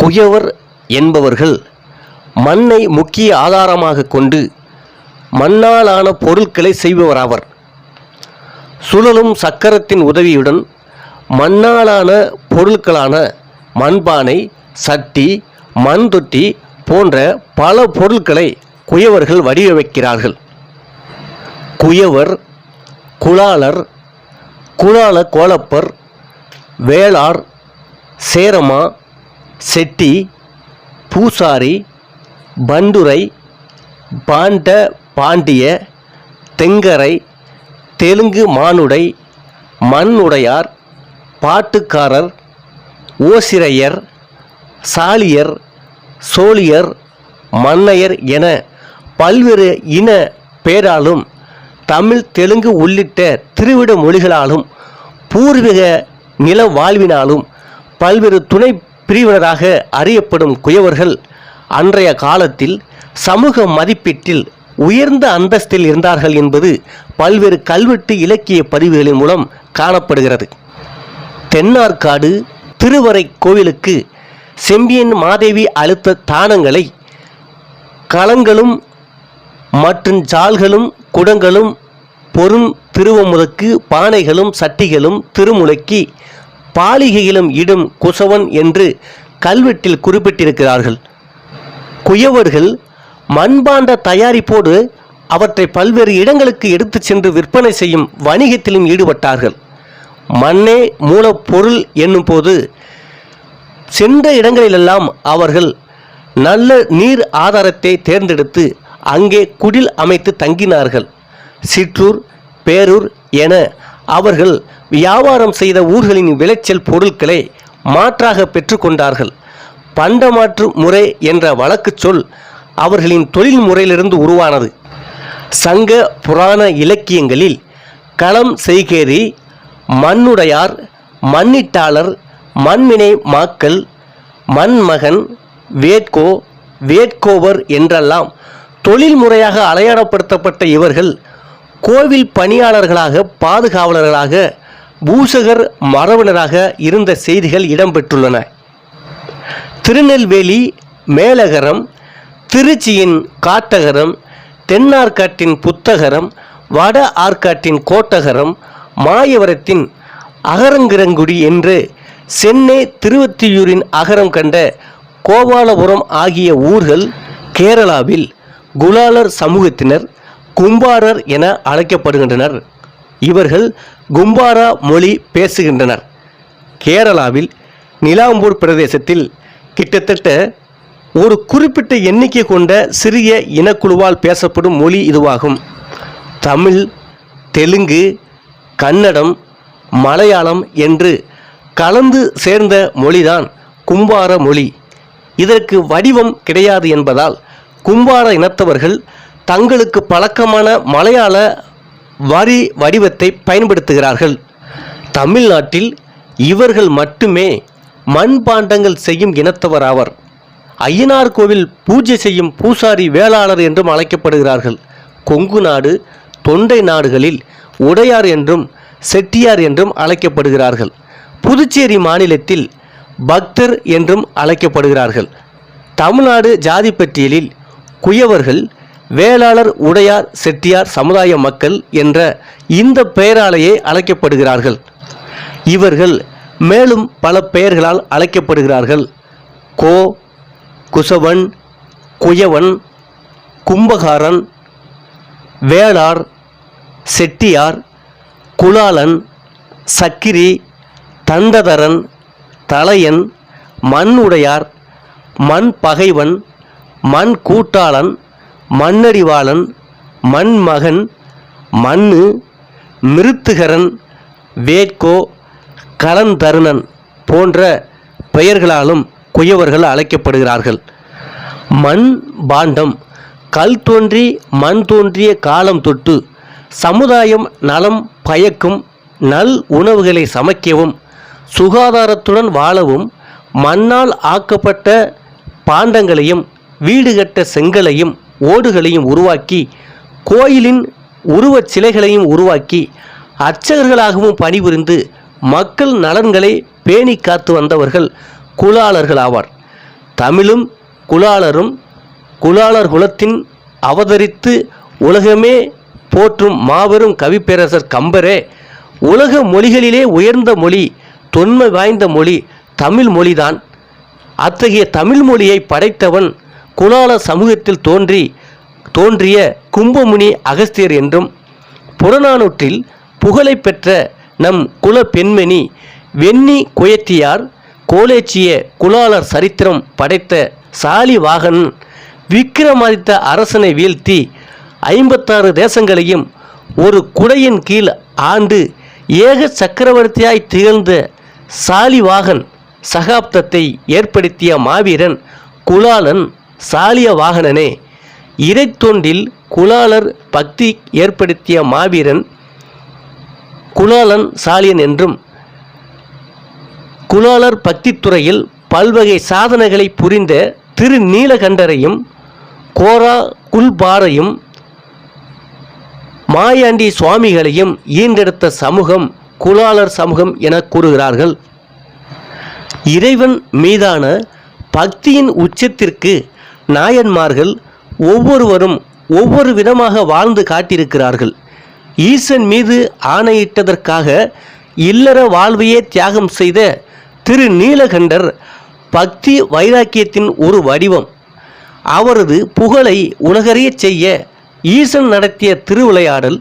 குயவர் என்பவர்கள் மண்ணை முக்கிய ஆதாரமாக கொண்டு மண்ணாலான பொருட்களை செய்பவராவர். சுழலும் சக்கரத்தின் உதவியுடன் மண்ணாலான பொருட்களான மண்பானை சட்டி மண் தொட்டி போன்ற பல பொருட்களை குயவர்கள் வடிவமைக்கிறார்கள். குயவர் குளாளர் குழால கோலப்பர் வேளார் சேரமா செட்டி பூசாரி பண்டுரை பாண்ட பாண்டிய தெங்கரை தெலுங்கு மானுடை மண்ணுடையார் பாட்டுக்காரர் ஓசிரையர் சாலியர் சோழியர் மன்னையர் என பல்வேறு இன பேராலும் தமிழ் தெலுங்கு உள்ளிட்ட திருவிட மொழிகளாலும் பூர்வீக நில வாழ்வினாலும் பல்வேறு துணை பிரிவினராக அறியப்படும் குயவர்கள் அன்றைய காலத்தில் சமூக மதிப்பீட்டில் உயர்ந்த அந்தஸ்தில் இருந்தார்கள் என்பது பல்வேறு கல்வெட்டு இலக்கிய பதிவுகளின் மூலம் காணப்படுகிறது. தென்னார்காடு திருவரை கோவிலுக்கு செம்பியன் மாதேவி அழுத்த தானங்களை களங்களும் மற்றும் ஜால்களும் குடங்களும் பொருண் திருவமுதக்கு பானைகளும் சட்டிகளும் திருமுலைக்கு பாலிகையிலும் இடும் குசவன் என்று கல்வெட்டில் குறிப்பிட்டிருக்கிறார்கள். குயவர்கள் மண்பாண்ட தயாரிப்போடு அவற்றை பல்வேறு இடங்களுக்கு எடுத்துச் சென்று விற்பனை செய்யும் வணிகத்திலும் ஈடுபட்டார்கள். மண்ணே மூலப்பொருள் என்னும் போது சென்ற இடங்களிலெல்லாம் அவர்கள் நல்ல நீர் ஆதாரத்தை தேர்ந்தெடுத்து அங்கே குடில் அமைத்து தங்கினார்கள். சிற்றூர் பேரூர் என அவர்கள் வியாபாரம் செய்த ஊர்களின் விளைச்சல் பொருட்களை மாற்றாக பெற்றுக்கொண்டார்கள். பண்டமாற்று முறை என்ற வழக்குச் சொல் அவர்களின் தொழில் முறையிலிருந்து உருவானது. சங்க புராண இலக்கியங்களில் களம் செய்கேரி மண்ணுடையார் மண்ணிட்டாளர் மண்மினை மாக்கள் மண்மகன் வேட்கோ வேட்கோவர் என்றெல்லாம் தொழில் முறையாக அடையாளப்படுத்தப்பட்ட இவர்கள் கோவில் பணியாளர்களாக பாதுகாவலர்களாக பூசகர் மரபினராக இருந்த செய்திகள் இடம்பெற்றுள்ளன. திருநெல்வேலி மேலகரம் திருச்சியின் காட்டகரம் தென்னார்காட்டின் புத்தகரம் வட ஆற்காட்டின் கோட்டகரம் மாயவரத்தின் அகரங்கிரங்குடி என்று சென்னை திருவத்தியூரின் அகரம் கண்ட கோபாலபுரம் ஆகிய ஊர்கள் கேரளாவில் குலாலர் சமூகத்தினர் கும்பாரர் என அழைக்கப்படுகின்றனர். இவர்கள் கும்பாரா மொழி பேசுகின்றனர். கேரளாவில் நிலாம்பூர் பிரதேசத்தில் கிட்டத்தட்ட ஒரு குறிப்பிட்ட எண்ணிக்கை கொண்ட சிறிய இனக்குழுவால் பேசப்படும் மொழி இதுவாகும். தமிழ் தெலுங்கு கன்னடம் மலையாளம் என்று கலந்து சேர்ந்த மொழிதான் கும்பார மொழி. இதற்கு வடிவம் கிடையாது என்பதால் கும்பார இனத்தவர்கள் தங்களுக்கு பழக்கமான மலையாள வரி வடிவத்தை பயன்படுத்துகிறார்கள். தமிழ்நாட்டில் இவர்கள் மட்டுமே மண்பாண்டங்கள் செய்யும் இனத்தவராவர் ஐயனார் கோவில் பூஜை செய்யும் பூசாரி வேளாளர் என்றும் அழைக்கப்படுகிறார்கள். கொங்கு நாடு தொண்டை நாடுகளில் உடையார் என்றும் செட்டியார் என்றும் அழைக்கப்படுகிறார்கள். புதுச்சேரி மாநிலத்தில் பக்தர் என்றும் அழைக்கப்படுகிறார்கள். தமிழ்நாடு ஜாதி பட்டியலில் குயவர்கள் வேளாளர் உடையார் செட்டியார் சமுதாய மக்கள் என்ற இந்த பெயராலேயே அழைக்கப்படுகிறார்கள். இவர்கள் மேலும் பல பெயர்களால் அழைக்கப்படுகிறார்கள். கோ குசவன் குயவன் கும்பகாரன் வேளார் செட்டியார் குலாலன் சக்கிரி தண்டதரன் தலையன் மண் உடையார் மண் பகைவன் மண் கூட்டாளன் மண்ணடிவாளன் மண்மகன் மண்ணு மிருத்துகரன் வேட்கோ கலந்தருணன் போன்ற பெயர்களாலும் குயவர்கள் அழைக்கப்படுகிறார்கள். மண் பாண்டம் கல் தோன்றி மண் தோன்றிய காலம் தொட்டு சமுதாயம் நலம் பயக்கும் நல் உணவுகளை சமைக்கவும் சுகாதாரத்துடன் வாழவும் மண்ணால் ஆக்கப்பட்ட பாண்டங்களையும் வீடு கட்ட செங்கலையும் ஓடுகளையும் உருவாக்கி கோயிலின் உருவச் சிலைகளையும் உருவாக்கி அர்ச்சகர்களாகவும் பணிபுரிந்து மக்கள் நலன்களை பேணி காத்து வந்தவர்கள் குலாளர்கள் ஆவார். தமிழும் குலாளரும் குலாளர் குலத்தின் அவதரித்து உலகமே போற்றும் மாபெரும் கவிப்பேரரசர் கம்பரே உலக மொழிகளிலே உயர்ந்த மொழி தொன்மை வாய்ந்த மொழி தமிழ் மொழிதான். அத்தகைய தமிழ் மொழியை படைத்தவன் குலால சமூகத்தில் தோன்றி தோன்றிய கும்பமுனி அகஸ்தியர் என்றும் புறநானூற்றில் புகழை பெற்ற நம் குல பெண்மணி வெண்ணி குயத்தியார் கோலேச்சிய குலாளர் சரித்திரம் படைத்த சாலிவாகன் விக்கிரமாதித்த அரசனை வீழ்த்தி ஐம்பத்தாறு தேசங்களையும் ஒரு குடையின் கீழ் ஆண்டு ஏக சக்கரவர்த்தியாய் திகழ்ந்த சாலிவாகன் சகாப்தத்தை ஏற்படுத்திய மாவீரன் குலாலன் சாலிய வாகனனே இறைத்தொண்டில் குலாலர் பக்தி ஏற்படுத்திய மாவீரன் குலாலன் சாலியன் என்றும் குலாலர் பக்தித்துறையில் பல்வகை சாதனைகளை புரிந்த திரு நீலகண்டரையும் கோரா குல்பாரையும் மாயாண்டி சுவாமிகளையும் ஈண்டெடுத்த சமூகம் குலாலர் சமூகம் என கூறுகிறார்கள். இறைவன் மீதான பக்தியின் உச்சத்திற்கு நாயன்மார்கள் ஒவ்வொருவரும் ஒவ்வொரு விதமாக வாழ்ந்து காட்டியிருக்கிறார்கள். ஈசன் மீது ஆணையிட்டதற்காக இல்லற வாழ்வையே தியாகம் செய்த திரு நீலகண்டர் பக்தி வைராக்கியத்தின் ஒரு வடிவம். அவரது புகழை உலகறிய செய்ய ஈசன் நடத்திய திருவிளையாடல்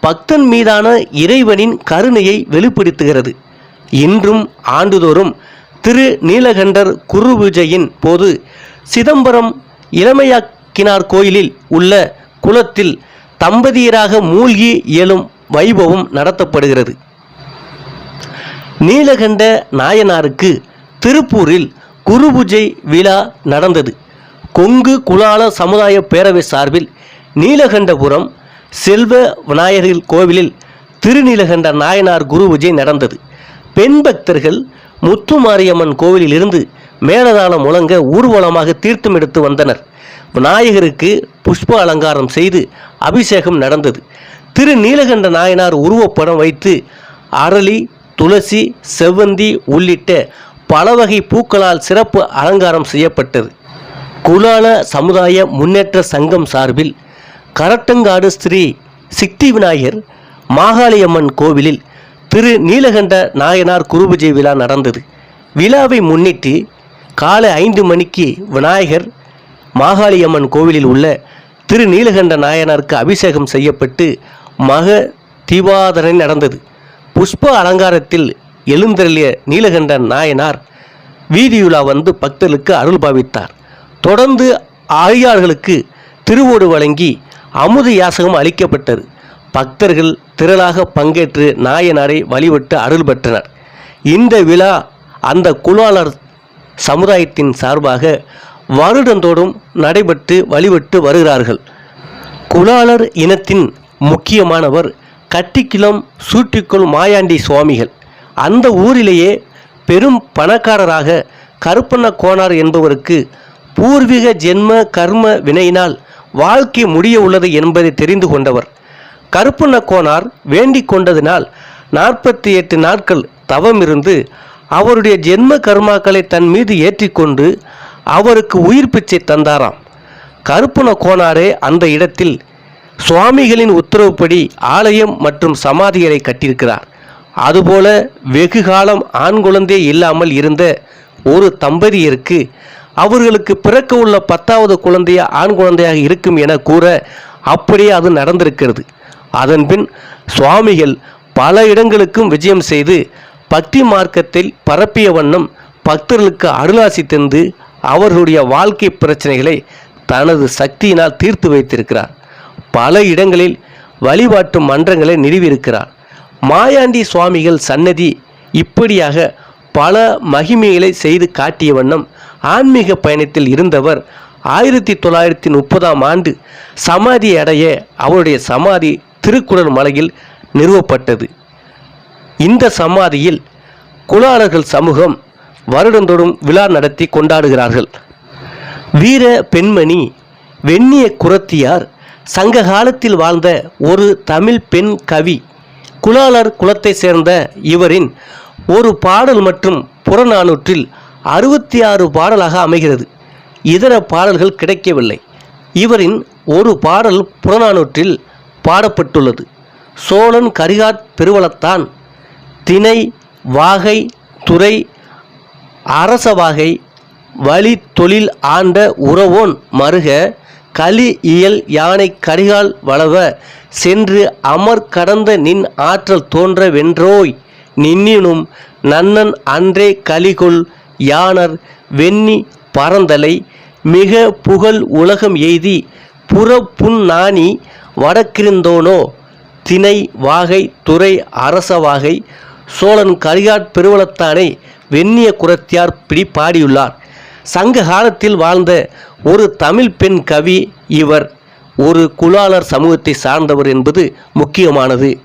பக்தன் மீதான இறைவனின் கருணையை வெளிப்படுத்துகிறது. இன்றும் ஆண்டுதோறும் திரு நீலகண்டர் குரு பூஜையின் போது சிதம்பரம் இளமையாக்கினார் கோயிலில் உள்ள குளத்தில் தம்பதியராக மூழ்கி இயலும் வைபவம் நடத்தப்படுகிறது. நீலகண்ட நாயனாருக்கு திருப்பூரில் குருபூஜை விழா நடந்தது. கொங்கு குலால சமுதாய பேரவை சார்பில் நீலகண்டபுரம் செல்வ விநாயகர் கோவிலில் திருநீலகண்ட நாயனார் குருபூஜை நடந்தது. பெண் பக்தர்கள் முத்துமாரியம்மன் கோவிலில் இருந்து மேலதாளம் முழங்க ஊர்வலமாக தீர்த்தம் எடுத்து வந்தனர். விநாயகருக்கு புஷ்ப அலங்காரம் செய்து அபிஷேகம் நடந்தது. திரு நீலகண்ட நாயனார் உருவப்படம் வைத்து அரளி துளசி செவ்வந்தி உள்ளிட்ட பல வகை பூக்களால் சிறப்பு அலங்காரம் செய்யப்பட்டது. குலால சமுதாய முன்னேற்ற சங்கம் சார்பில் கரட்டங்காடு ஸ்ரீ சித்தி விநாயகர் மாகாளியம்மன் கோவிலில் திரு நீலகண்ட நாயனார் குருபூஜை விழா நடந்தது. விழாவை முன்னிட்டு காலை ஐந்து மணிக்கு விநாயகர் மாகாளியம்மன் கோவிலில் உள்ள திரு நீலகண்ட நாயனாருக்கு அபிஷேகம் செய்யப்பட்டு மக தீபாதனை நடந்தது. புஷ்ப அலங்காரத்தில் எழுந்தருளிய நீலகண்ட நாயனார் வீதியுலா வந்து பக்தர்களுக்கு அருள் பாவித்தார். தொடர்ந்து ஆழியார்களுக்கு திருவோடு வழங்கி அமுத யாசகம் அளிக்கப்பட்டது. பக்தர்கள் திரளாக பங்கேற்று நாயனாரை வழிபட்டு அருள் பெற்றனர். இந்த விழா அந்த குலாளர் சமுதாயத்தின் சார்பாக வருடந்தோறும் நடைபெற்று வழிபட்டு வருகிறார்கள். குலாளர் இனத்தின் முக்கியமானவர் கட்டிக்கிளம் சூட்டிக்குள் மாயாண்டி சுவாமிகள். அந்த ஊரிலேயே பெரும் பணக்காரராக கருப்பண்ண கோனார் என்பவருக்கு பூர்வீக ஜென்ம கர்ம வினையினால் வாழ்க்கை முடிய உள்ளது என்பதை தெரிந்து கொண்டவர். கருப்பண்ண கோனார் வேண்டிக் கொண்டதினால் நாற்பத்தி எட்டு நாட்கள் தவம் இருந்து அவருடைய ஜென்ம கர்மாக்களை தன் மீது ஏற்றிக்கொண்டு அவருக்கு உயிர் பிச்சை தந்தாராம். கருப்பண கோனாரே அந்த இடத்தில் சுவாமிகளின் உத்தரவுப்படி ஆலயம் மற்றும் சமாதிகளை கட்டியிருக்கிறார். அதுபோல வெகு காலம் ஆண் குழந்தை இல்லாமல் இருந்த ஒரு தம்பதியருக்கு அவர்களுக்கு பிறக்க உள்ள பத்தாவது குழந்தைய ஆண் குழந்தையாக இருக்கும் என கூற அப்படியே அது நடந்திருக்கிறது. அதன்பின் சுவாமிகள் பல இடங்களுக்கும் விஜயம் செய்து பக்தி மார்க்கத்தில் பரப்பிய வண்ணம் பக்தர்களுக்கு அருளாசி தந்து அவர்களுடைய வாழ்க்கை பிரச்சனைகளை தனது சக்தியினால் தீர்த்து வைத்திருக்கிறார். பல இடங்களில் வழிபாட்டு மன்றங்களை நிறுவியிருக்கிறார். மாயாண்டி சுவாமிகள் சன்னதி இப்படியாக பல மகிமைகளை செய்து காட்டிய வண்ணம் ஆன்மீக பயணத்தில் இருந்தவர் ஆயிரத்தி தொள்ளாயிரத்தி முப்பதாம் ஆண்டு சமாதி அடைய அவருடைய சமாதி திருக்குறள் மலையில் நிறுவப்பட்டது. இந்த சமாதியில் குலாளர்கள் சமூகம் வருடந்தோறும் விழா நடத்தி கொண்டாடுகிறார்கள். வீர பெண்மணி வெண்ணிய குரத்தியார் சங்க காலத்தில் வாழ்ந்த ஒரு தமிழ் பெண் கவி குலாளர் குலத்தை சேர்ந்த இவரின் ஒரு பாடல் மற்றும் புறநானூற்றில் அறுபத்தி ஆறு பாடலாக அமைகிறது. இதர பாடல்கள் கிடைக்கவில்லை. இவரின் ஒரு பாடல் புறநானூற்றில் பாடப்பட்டுள்ளது. சோழன் கரிகாட் பெருவளத்தான் திணை வாகை துறை அரசவாகை வழி தொழில் ஆண்ட உறவோன் மருக களி இயல் யானை கரிகால் வளவ சென்று அமர் கடந்த நின் ஆற்றல் தோன்ற வென்றோய் நின்னினும் நன்னன் அன்றே கலிகொள் யானர் வெண்ணி பரந்தலை மிக புகழ் உலகம் எய்தி புற நாணி வடக்கிருந்தோனோ திணை வாகை துறை அரசவாகை சோழன் கரிகாட் பெருவளத்தானை வெண்ணிய குரத்தியார் பிடி பாடியுள்ளார் சங்க காலத்தில் வாழ்ந்த ஒரு தமிழ் பெண் கவி இவர். ஒரு குலாளர் சமூகத்தை சார்ந்தவர் என்பது முக்கியமானது.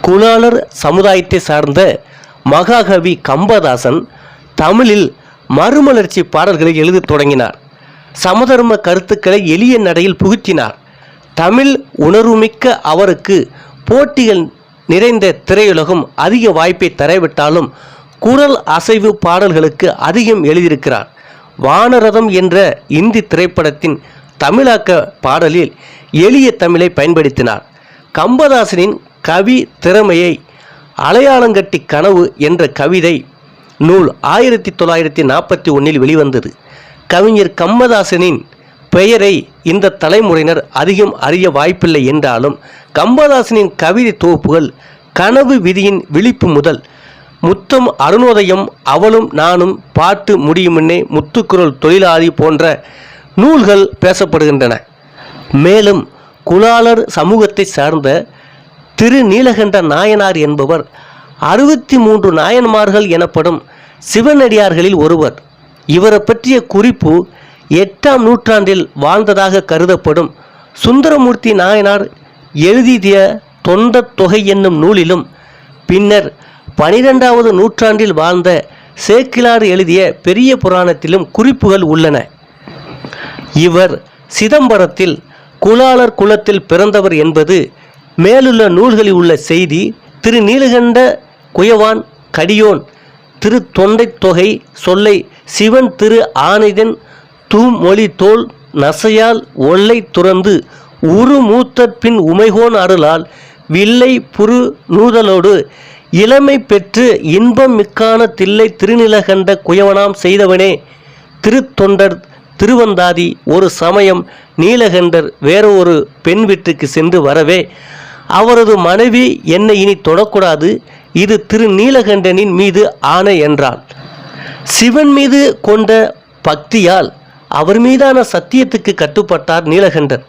குலாளர் சமுதாயத்தை சார்ந்த மகாகவி கம்பதாசன் தமிழில் மறுமலர்ச்சி பாடல்களை எழுதத் தொடங்கினார். சமதர்ம கருத்துக்களை எளிய நடையில் புகுத்தினார். தமிழ் உணர்வுமிக்க அவருக்கு போட்டிகள் நிறைந்த திரையுலகம் அதிக வாய்ப்பை தரவிட்டாலும் குரல் அசைவு பாடல்களுக்கு அதிகம் எழுதியிருக்கிறார். வானரதம் என்ற இந்தி திரைப்படத்தின் தமிழாக்க பாடலில் எளிய தமிழை பயன்படுத்தினார். கம்பதாசனின் கவி திறமையை அலையாளங்கட்டி கனவு என்ற கவிதை நூல் ஆயிரத்தி தொள்ளாயிரத்தி நாற்பத்தி ஒன்றில் வெளிவந்தது. கவிஞர் கம்பதாசனின் பெயரை இந்த தலைமுறையினர் அதிகம் அறிய வாய்ப்பில்லை என்றாலும் கம்பதாசனின் கவிதை தொகுப்புகள் கனவு விதியின் விழிப்பு முதல் முத்தம் அருணோதயம் அவளும் நானும் பாட்டு முடியுமென்னே முத்துக்குரல் தொழிலாளி போன்ற நூல்கள் பேசப்படுகின்றன. மேலும் குலாளர் சமூகத்தை சார்ந்த திரு நீலகண்ட நாயனார் என்பவர் அறுபத்தி மூன்று நாயன்மார்கள் எனப்படும் சிவனடியார்களில் ஒருவர். இவரை பற்றிய குறிப்பு எட்டாம் நூற்றாண்டில் வாழ்ந்ததாக கருதப்படும் சுந்தரமூர்த்தி நாயனார் எழுதிய தொண்ட தொகை என்னும் நூலிலும் பின்னர் பனிரெண்டாவது நூற்றாண்டில் வாழ்ந்த சேக்கிலார் எழுதிய பெரிய புராணத்திலும் குறிப்புகள் உள்ளன. இவர் சிதம்பரத்தில் குலாளர் குலத்தில் பிறந்தவர் என்பது மேலுள்ள நூல்களில் உள்ள செய்தி திரு நீலகண்ட குயவான் கடியோன் திரு தொண்டைத் தொகை சொல்லை சிவன் திரு ஆனைதன் தூமொழி தோல் நசையால் ஒல்லை துறந்து உரு மூத்தற்பின் உமைகோன் அருளால் வில்லை புரு நூதலோடு இளமை பெற்று இன்பம் மிக்கான தில்லை திருநிலகண்ட குயவனாம் செய்தவனே. திருத்தொண்டர் திருவந்தாதி ஒரு சமயம் நீலகண்டர் வேற ஒரு பெண் வீட்டுக்கு சென்று வரவே அவரது மனைவி என்னை இனி தொடக்கூடாது. இது திரு நீலகண்டனின் மீது ஆணை என்றான். சிவன் மீது கொண்ட பக்தியால் அவர் மீதான சத்தியத்துக்கு கட்டுப்பட்டார் நீலகண்டர்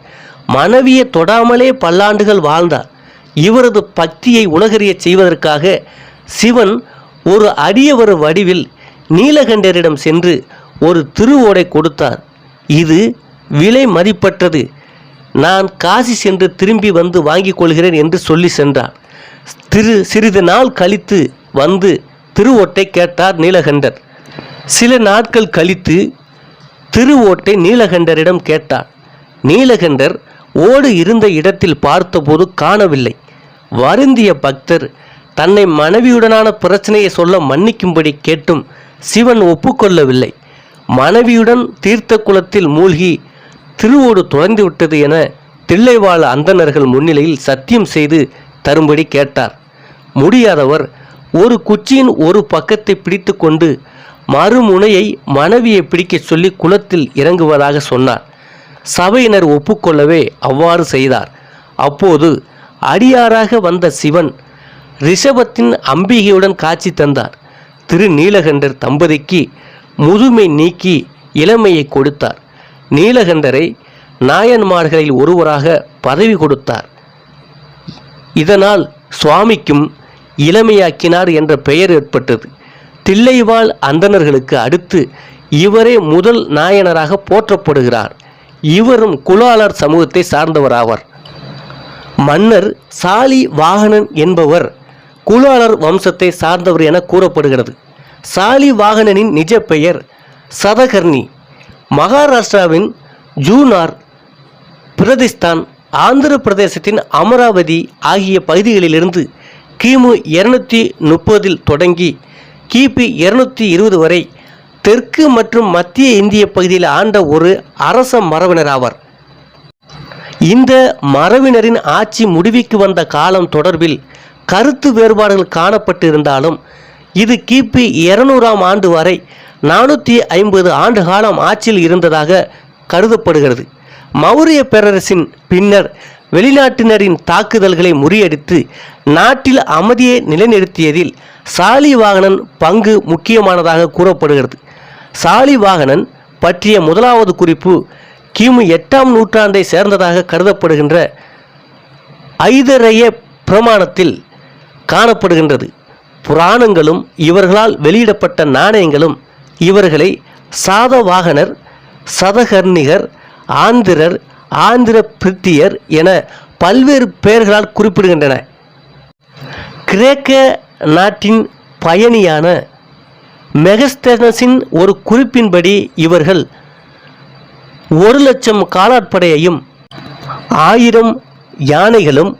மனைவியை தொடாமலே பல்லாண்டுகள் வாழ்ந்தார். இவரது பக்தியை உலகறிய செய்வதற்காக சிவன் ஒரு அடியவர் வடிவில் நீலகண்டரிடம் சென்று ஒரு திருவோடை கொடுத்தார். இது விலை மதிப்பற்றது. நான் காசி சென்று திரும்பி வந்து வாங்கிக் கொள்கிறேன் என்று சொல்லி சென்றார் திரு சிறிது நாள் கழித்து வந்து திருவோட்டை கேட்டார் நீலகண்டர் சில நாட்கள் கழித்து திருவோட்டை நீலகண்டரிடம் கேட்டார் நீலகண்டர் ஓடு இருந்த இடத்தில் பார்த்தபோது காணவில்லை. வருந்திய பக்தர் தன்னை மனைவியுடனான பிரச்சனையை சொல்ல மன்னிக்கும்படி கேட்டும் சிவன் ஒப்புக்கொள்ளவில்லை. மனைவியுடன் தீர்த்த குளத்தில் மூழ்கி திருவோடு தொலைந்து விட்டது என தில்லைவாழ அந்தணர்கள் முன்னிலையில் சத்தியம் செய்து தரும்படி கேட்டார். முடியாதவர் ஒரு குச்சியின் ஒரு பக்கத்தை பிடித்து கொண்டு மறுமுனையை மனைவியை பிடிக்கச் சொல்லி குளத்தில் இறங்குவதாக சொன்னார். சபையினர் ஒப்புக்கொள்ளவே அவ்வாறு செய்தார். அப்போது அடியாராக வந்த சிவன் ரிஷபத்தின் அம்பிகையுடன் காட்சி தந்தார். திரு நீலகண்டர் தம்பதிக்கு முதுமை நீக்கி இளமையை கொடுத்தார். நீலகண்டரை நாயன்மார்களில் ஒருவராக பதவி கொடுத்தார். இதனால் சுவாமிக்கும் இளமையாக்கினார் என்ற பெயர் ஏற்பட்டது. தில்லைவாழ் அந்தணர்களுக்கு அடுத்து இவரே முதல் நாயனராக போற்றப்படுகிறார். இவரும் குலாளர் சமூகத்தை சார்ந்தவராவார். மன்னர் சாலி வாகனன் என்பவர் குலாளர் வம்சத்தை சார்ந்தவர் என கூறப்படுகிறது. சாலி வாகனனின் நிஜ பெயர் சதகர்ணி. மகாராஷ்டிராவின் ஜூனார் பிரதிஸ்தான் ஆந்திர பிரதேசத்தின் அமராவதி ஆகிய பகுதிகளிலிருந்து கிமு இருநூத்தி முப்பதில் தொடங்கி கிபி இருநூற்றி இருபது வரை தெற்கு மற்றும் மத்திய இந்திய பகுதியில் ஆண்ட ஒரு அரச மரபினர் ஆவர். இந்த மரபினரின் ஆட்சி முடிவுக்கு வந்த காலம் தொடர்பில் கருத்து வேறுபாடுகள் காணப்பட்டிருந்தாலும் இது கிபி இருநூறாம் ஆண்டு வரை நானூற்றி ஐம்பது ஆண்டு காலம் ஆட்சியில் இருந்ததாக கருதப்படுகிறது. மௌரிய பேரரசின் பின்னர் வெளிநாட்டினரின் தாக்குதல்களை முறியடித்து நாட்டில் அமைதியை நிலைநிறுத்தியதில் சாலிவாகனன் பங்கு முக்கியமானதாக கூறப்படுகிறது. சாலிவாகனன் பற்றிய முதலாவது குறிப்பு கிமு எட்டாம் நூற்றாண்டை சேர்ந்ததாக கருதப்படுகின்ற ஐதரைய பிரமாணத்தில் காணப்படுகின்றது. புராணங்களும் இவர்களால் வெளியிடப்பட்ட நாணயங்களும் இவர்களை சாதவாகனர் சதகர்ணிகர் ஆந்திரர் ஆந்திர பிரித்தியர் என பல்வேறு பெயர்களால் குறிப்பிடுகின்றன. கிரேக்க நாட்டின் பயணியான மெகஸ்தனஸின் ஒரு குறிப்பின்படி இவர்கள் ஒரு லட்சம் காலாட்படையையும் ஆயிரம் யானைகளும்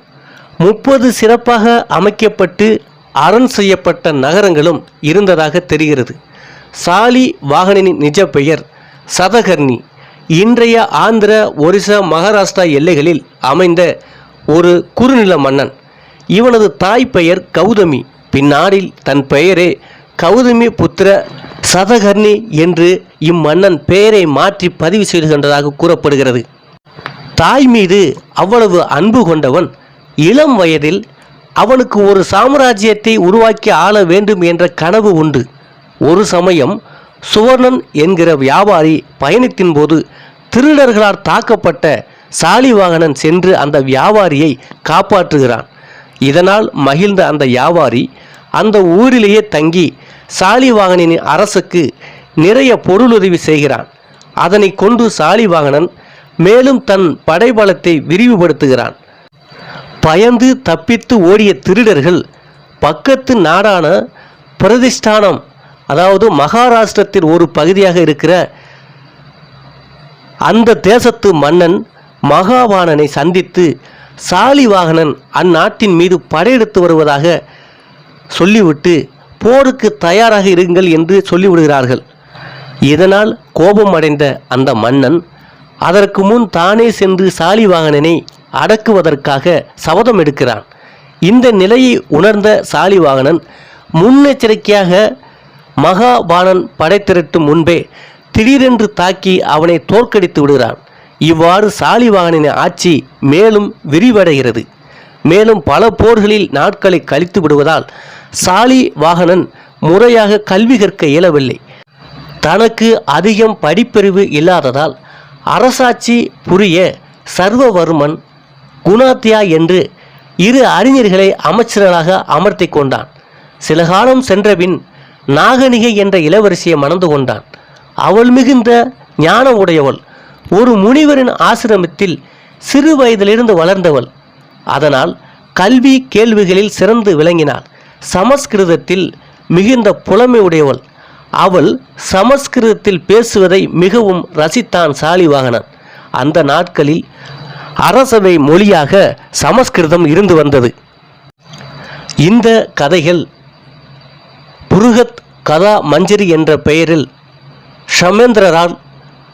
முப்பது சிறப்பாக அமைக்கப்பட்டு அரண் செய்யப்பட்ட நகரங்களும் இருந்ததாக தெரிகிறது. சாலி வாகனின் நிஜ பெயர் சதகர்ணி. இன்றைய ஆந்திர ஒரிசா மகாராஷ்டிரா எல்லைகளில் அமைந்த ஒரு குறுநில மன்னன். இவனது தாய் பெயர் கௌதமி. பின்னாளில் தன் பெயரே கௌதமி புத்திர சதகர்ணி என்று இம்மன்னன் பெயரை மாற்றி பதிவு செய்துகின்றதாக கூறப்படுகிறது. தாய் மீது அவ்வளவு அன்பு கொண்டவன் இளம் வயதில் அவனுக்கு ஒரு சாம்ராஜ்யத்தை உருவாக்கி ஆள வேண்டும் என்ற கனவு உண்டு. ஒரு சமயம் சுவர்ணன் என்கிற வியாபாரி பயணத்தின் போது திருடர்களால் தாக்கப்பட்ட சாலிவாகனன் சென்று அந்த வியாபாரியை காப்பாற்றுகிறான். இதனால் மகிழ்ந்த அந்த வியாபாரி அந்த ஊரிலேயே தங்கி சாலிவாகனின் அரசுக்கு நிறைய பொருளுதவி செய்கிறான். அதனை கொண்டு சாலிவாகனன் மேலும் தன் படைபலத்தை விரிவுபடுத்துகிறான். பயந்து தப்பித்து ஓடிய திருடர்கள் பக்கத்து நாடான பிரதிஷ்டானம் அதாவது மகாராஷ்டிரத்தில் ஒரு பகுதியாக இருக்கிற அந்த தேசத்து மன்னன் மகாவாணனை சந்தித்து சாலிவாகனன் அந்நாட்டின் மீது படையெடுத்து வருவதாக சொல்லிவிட்டு போருக்கு தயாராக இருங்கள் என்று சொல்லிவிடுகிறார்கள். இதனால் கோபம் அடைந்த அந்த மன்னன் அதற்கு முன் தானே சென்று சாலிவாகனனை அடக்குவதற்காக சபதம் எடுக்கிறான். இந்த நிலையை உணர்ந்த சாலிவாகனன் முன்னெச்சரிக்கையாக மகாபாணன் படை திரட்டும் முன்பே திடீரென்று தாக்கி அவனை தோற்கடித்து விடுகிறான். இவ்வாறு சாலிவாகனின் ஆட்சி மேலும் விரிவடைகிறது. மேலும் பல போர்களில் நாட்களை கழித்து விடுவதால் சாலி வாகனன் முறையாக கல்வி கற்க இயலவில்லை. தனக்கு அதிகம் படிப்பறிவு இல்லாததால் அரசாட்சி புரிய சர்வவர்மன் குணாத்தியா என்று இரு அறிஞர்களை அமைச்சர்களாக அமர்த்தி கொண்டான். சில காலம் சென்றபின் நாகனிகை என்ற இளவரசியை மணந்து கொண்டான். அவள் மிகுந்த ஞானம் உடையவள். ஒரு முனிவரின் ஆசிரமத்தில் சிறு வயதிலிருந்து வளர்ந்தவள். அதனால் கல்வி கேள்விகளில் சிறந்து விளங்கினாள். சமஸ்கிருதத்தில் மிகுந்த புலமை உடையவள். அவள் சமஸ்கிருதத்தில் பேசுவதை மிகவும் ரசித்தான் சாலிவாகனன் அந்த நாட்களில் அரசவை மொழியாக சமஸ்கிருதம் இருந்து வந்தது. இந்த கதைகள் புருகத் கதா மஞ்சரி என்ற பெயரில் ஷமேந்திரரால்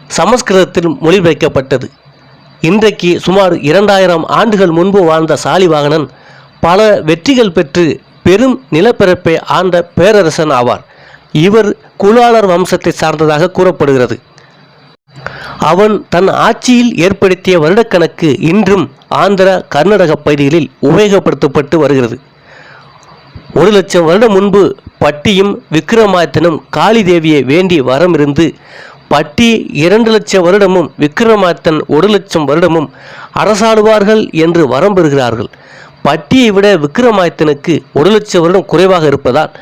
சமஸ்கிருதத்தில் மொழிபெயர்க்கப்பட்டது. இன்றைக்கு சுமார் இரண்டாயிரம் ஆண்டுகள் முன்பு வாழ்ந்த சாலிவாகனன் பல வெற்றிகள் பெற்று பெரும் நிலப்பரப்பை ஆண்ட பேரரசன் ஆவார். இவர் குலாளர் வம்சத்தை சார்ந்ததாக கூறப்படுகிறது. அவன் தன் ஆட்சியில் ஏற்படுத்திய வருடக்கணக்கு இன்றும் ஆந்திர கர்நாடக பகுதிகளில் உபயோகப்படுத்தப்பட்டு வருகிறது. ஒரு லட்சம் வருடம் முன்பு பட்டியும் விக்ரமாதித்தனும் காளி தேவியை வேண்டி வரம் இருந்து பட்டி இரண்டு லட்சம் வருடமும் விக்ரமாதித்தன் ஒரு லட்சம் வருடமும் அரசாடுவார்கள் என்று வரம் பெறுகிறார்கள். பட்டியை விட விக்ரமாதித்தனுக்கு ஒரு லட்சம் வருடம் குறைவாக இருப்பதால்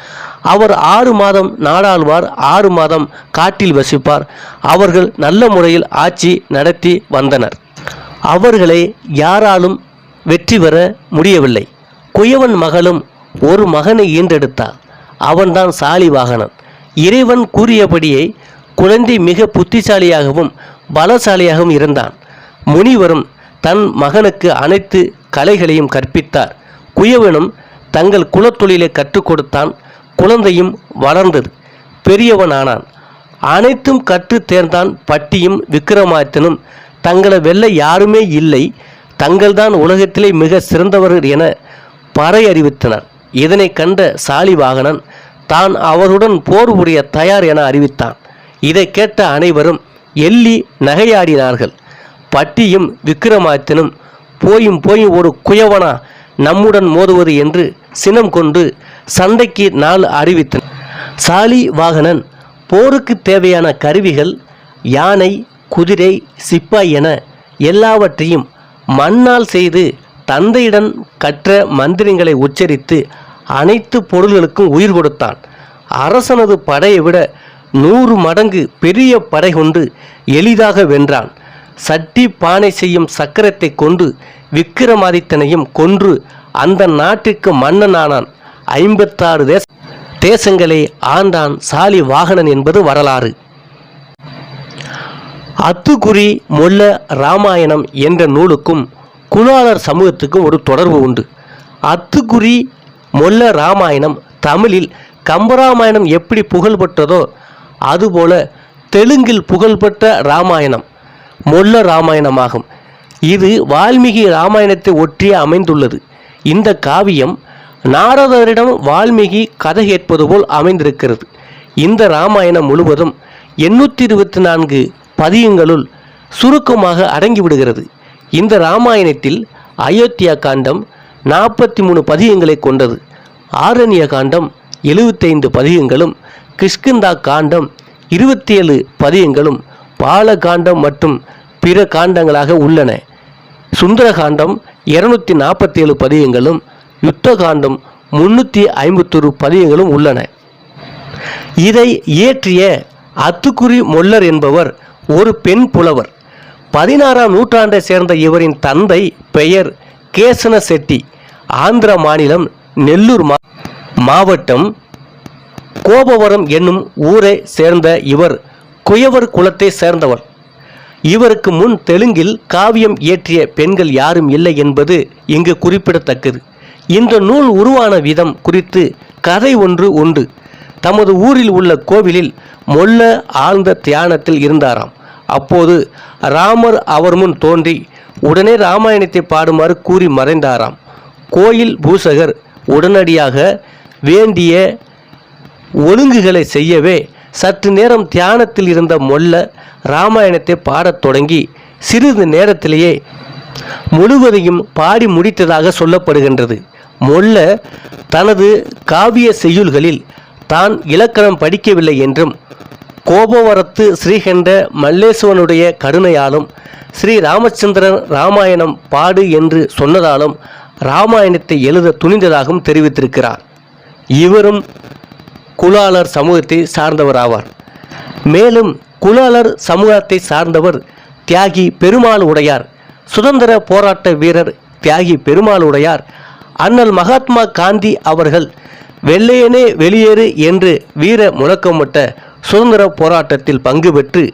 அவர் ஆறு மாதம் நாடாளுவார் ஆறு மாதம் காட்டில் வசிப்பார். அவர்கள் நல்ல முறையில் ஆட்சி நடத்தி வந்தனர். அவர்களை யாராலும் வெற்றி பெற முடியவில்லை. குயவன் மகளும் ஒரு மகனை ஈன்றெடுத்தார் அவன்தான் சாலிவாகனன் இறைவன் கூறியபடியே குழந்தை மிக புத்திசாலியாகவும் பலசாலியாகவும் இருந்தான். முனிவரும் தன் மகனுக்கு அனைத்து கலைகளையும் கற்பித்தார். குயவனும் தங்கள் குலத்தொழிலை கற்றுக் கொடுத்தான். குழந்தையும் வளர்ந்தது. பெரியவனானான். அனைத்தும் கற்று தேர்ந்தான் பட்டியும் விக்ரமாதித்தனும் தங்களை வெல்ல யாருமே இல்லை. தங்கள்தான் உலகத்திலே மிக சிறந்தவர்கள் என பறை அறிவித்தனர் இதனை கண்ட சாலிவாகனன் தான் அவருடன் போர் புரிய தயார் என அறிவித்தான். இதை கேட்ட அனைவரும் எள்ளி நகையாடினார்கள். பட்டியும் விக்கிரமாதித்தனும் போயும் போயும் ஒரு குயவனா நம்முடன் மோதுவது என்று சினம் கொண்டு சண்டைக்கு நாள் அறிவித்தன சாலி வாகனன் போருக்கு தேவையான கருவிகள் யானை குதிரை சிப்பாய் என எல்லாவற்றையும் மண்ணால் செய்து தந்தையிடம் கற்ற மந்திரங்களை உச்சரித்து அனைத்து பொருள்களுக்கும் உயிர் கொடுத்தான். அரசனது படையை விட நூறு மடங்கு பெரிய படை கொண்டு எளிதாக வென்றான். சட்டி பானை செய்யும் சக்கரத்தை கொண்டு விக்கிரமாதித்தனையும் கொன்று அந்த நாட்டிற்கு மன்னனானான். ஐம்பத்தாறு தேச தேசங்களை ஆண்டான் சாலி வாகனன் என்பது வரலாறு. அத்துக்குறி மொல்ல ராமாயணம் என்ற நூலுக்கும் குலாளர் சமூகத்துக்கும் ஒரு தொடர்பு உண்டு. அத்துக்குறி மொல்ல ராமாயணம் தமிழில் கம்பராமாயணம் எப்படி புகழ்பெற்றதோ அதுபோல தெலுங்கில் புகழ்பெற்ற ராமாயணம் மொல்ல ராமாயணமாகும். இது வால்மீகி ராமாயணத்தை ஒற்றியே அமைந்துள்ளது. இந்த காவியம் நாரதரிடம் வால்மீகி கதை கேட்பது போல் அமைந்திருக்கிறது. இந்த ராமாயணம் முழுவதும் எண்ணூற்றி இருபத்தி நான்கு பதியங்களுள் சுருக்கமாக அடங்கிவிடுகிறது. இந்த ராமாயணத்தில் அயோத்தியா காண்டம் நாற்பத்தி மூணு பதிகங்களை கொண்டது. ஆரண்ய காண்டம் எழுபத்தைந்து பதிகங்களும் கிஷ்கிந்தா காண்டம் இருபத்தி ஏழு பதியங்களும் பாலகாண்டம் மற்றும் பிற காண்டங்களாக உள்ளன. சுந்தரகாண்டம் இருநூத்தி நாற்பத்தி ஏழு பதியங்களும் யுத்த காண்டம் முன்னூற்றி ஐம்பத்தொரு பதியங்களும் உள்ளன. இதை இயற்றிய அத்துக்குறி மொல்லர் என்பவர் ஒரு பெண் புலவர். பதினாறாம் நூற்றாண்டை சேர்ந்த இவரின் தந்தை பெயர் கேசன செட்டி ஆந்திர மாநிலம் நெல்லூர் மா மாவட்டம் கோபவரம் என்னும் ஊரை சேர்ந்த இவர் குயவர் குலத்தை சேர்ந்தவர். இவருக்கு முன் தெலுங்கில் காவியம் இயற்றிய பெண்கள் யாரும் இல்லை என்பது இங்கு குறிப்பிடத்தக்கது. இந்த நூல் உருவான விதம் குறித்து கதை ஒன்று உண்டு. தமது ஊரில் உள்ள கோவிலில் மொல்ல ஆழ்ந்த தியானத்தில் இருந்தாராம். அப்போது ராமர் அவர் முன் தோன்றி உடனே ராமாயணத்தை பாடுமாறு கூறி மறைந்தாராம். கோயில் பூசகர் உடனடியாக வேண்டிய ஒழுங்குகளை செய்யவே சற்று நேரம் தியானத்தில் இருந்த மொல்ல ராமாயணத்தை பாடத் தொடங்கி சிறிது நேரத்திலேயே முழுவதையும் பாடி முடித்ததாக சொல்லப்படுகின்றது. மொல்ல தனது காவிய செய்யுள்களில் தான் இலக்கணம் படிக்கவில்லை என்றும் கோபவரத்து ஸ்ரீகண்ட மல்லேஸ்வனுடைய கருணையாலும் ஸ்ரீ ராமச்சந்திரன் ராமாயணம் பாடு என்று சொன்னதாலும் ராமாயணத்தை எழுத துணிந்ததாகவும் தெரிவித்திருக்கிறார். இவரும் குலாளர் சமூகத்தை சார்ந்தவராவார். மேலும் குலாளர் சமூகத்தை சார்ந்தவர் தியாகி பெருமாள் உடையார் சுதந்திர போராட்ட வீரர் தியாகி பெருமாள் உடையார் அண்ணல் மகாத்மா காந்தி அவர்கள் வெள்ளையனே வெளியேறு என்று வீர முழக்கமிட்ட சுதந்திர போராட்டத்தில் பங்கு பெற்று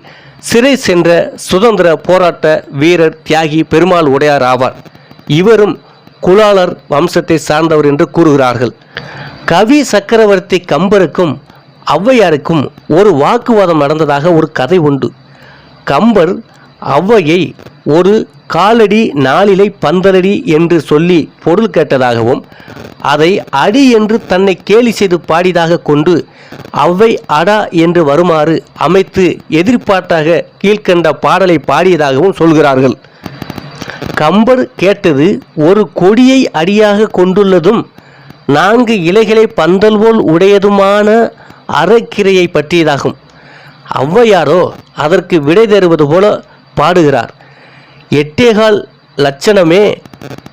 சிறை சென்ற சுதந்திர போராட்ட வீரர் தியாகி பெருமாள் உடையார் ஆவார். இவரும் குலாளர் வம்சத்தை சார்ந்தவர் என்று கூறுகிறார்கள். கவி சக்கரவர்த்தி கம்பருக்கும் ஔவையாருக்கும் ஒரு வாக்குவாதம் நடந்ததாக ஒரு கதை உண்டு. கம்பர் ஔவையை ஒரு காலடி நாளிலை பந்தலடி என்று சொல்லி பொருள் கேட்டதாகவும் அதை அடி என்று தன்னை கேலி செய்து பாடியதாக கொண்டு ஔவை அடா என்று வருமாறு அமைத்து எதிர்பார்த்தாக கீழ்க்கண்ட பாடலை பாடியதாகவும் சொல்கிறார்கள். கம்பர் கேட்டது ஒரு கொடியை அடியாக கொண்டுள்ளதும் நான்கு இலைகளை பந்தல் போல் உடையதுமான அறக்கிரையை பற்றியதாகும். ஔவையாரோ அதற்கு விடை தருவது போல பாடுகிறார். எட்டேகால் லட்சணமே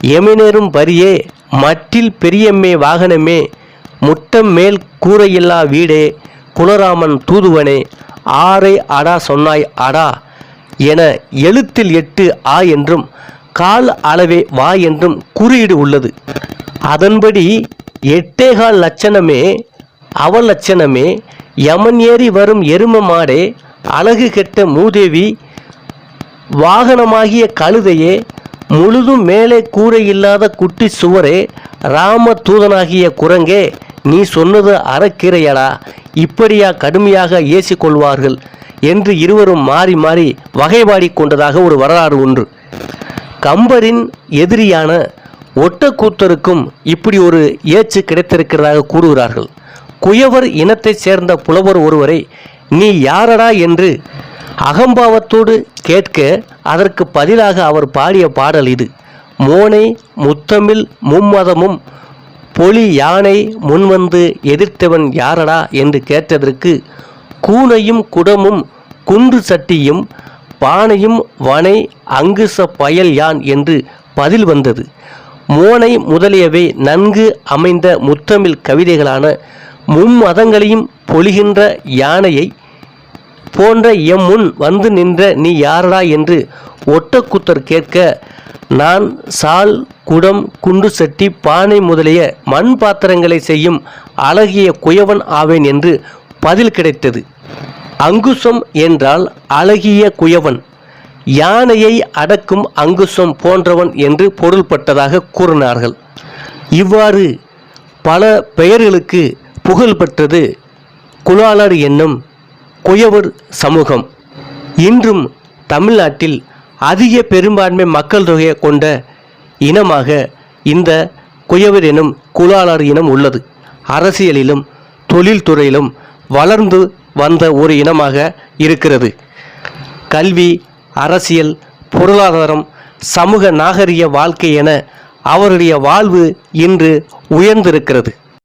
எமினேறும் பரியே மட்டில் பெரியம்மே வாகனமே முட்டம் மேல் கூரையில்லா வீடே குலராமன் தூதுவனே ஆரை அடா சொன்னாய் அடா என எழுத்தில் எட்டு ஆ என்றும் கால் அளவே வா என்றும் குறியீடு உள்ளது. அதன்படி எட்டேகால் லட்சணமே அவலட்சணமே லட்சணமே யமன் ஏறி வரும் எரும மாடே அழகு கெட்ட மூதேவி வாகனமாகிய கழுதையே முழுதும் மேலே கூரை இல்லாத குட்டி சுவரே ராம தூதனாகிய குரங்கே நீ சொன்னது அறக்கீரையடா இப்படியா கடுமையாக ஏசிக்கொள்வார்கள் என்று இருவரும் மாறி மாறி வகைபாடி கொண்டதாக ஒரு வரலாறு ஒன்று. கம்பரின் எதிரியான ஒட்டக்கூத்தருக்கும் இப்படி ஒரு ஏச்சு கிடைத்திருக்கிறதாக கூறுகிறார்கள். குயவர் இனத்தைச் சேர்ந்த புலவர் ஒருவரை நீ யாரடா? என்று அகம்பாவத்தோடு கேட்க அதற்கு பதிலாக அவர் பாடிய பாடல் இது. மோனை முத்தமிழ் மும்மதமும் பொலி யானை முன்வந்து எதிர்த்தவன் யாரடா என்று கேட்டதற்கு கூனையும் குடமும் குண்டு சட்டியும் பானையும் வனை அங்குச பயல் யான் என்று பதில் வந்தது. மோனை முதலியவை நன்கு அமைந்த முத்தமிழ் கவிதைகளான மும்மதங்களையும் பொழிகின்ற யானையை போன்ற எம் முன் வந்து நின்ற நீ யாரடா என்று ஒட்டக்குத்தர் கேட்க நான் சால் குடம் குண்டு சட்டி பானை முதலிய மண் பாத்திரங்களை செய்யும் அழகிய குயவன் ஆவேன் என்று பதில் கிடைத்தது. அங்குசம் என்றால் அழகிய குயவன் யானையை அடக்கும் அங்குசம் போன்றவன் என்று பொருள்பட்டதாக கூறினார்கள். இவ்வாறு பல பெயர்களுக்கு புகழ் பெற்றது குலாளர் என்னும் குயவர் சமூகம். இன்றும் தமிழ்நாட்டில் அதிக பெரும்பான்மை மக்கள் தொகையை கொண்ட இனமாக இந்த குயவர் எனும் குலாளர் இனம் உள்ளது. அரசியலிலும் தொழில்துறையிலும் வளர்ந்து வந்த ஒரு இனமாக இருக்கிறது. கல்வி அரசியல் பொருளாதாரம் சமூக நாகரிக வாழ்க்கை என அவருடைய வாழ்வு இன்று உயர்ந்திருக்கிறது.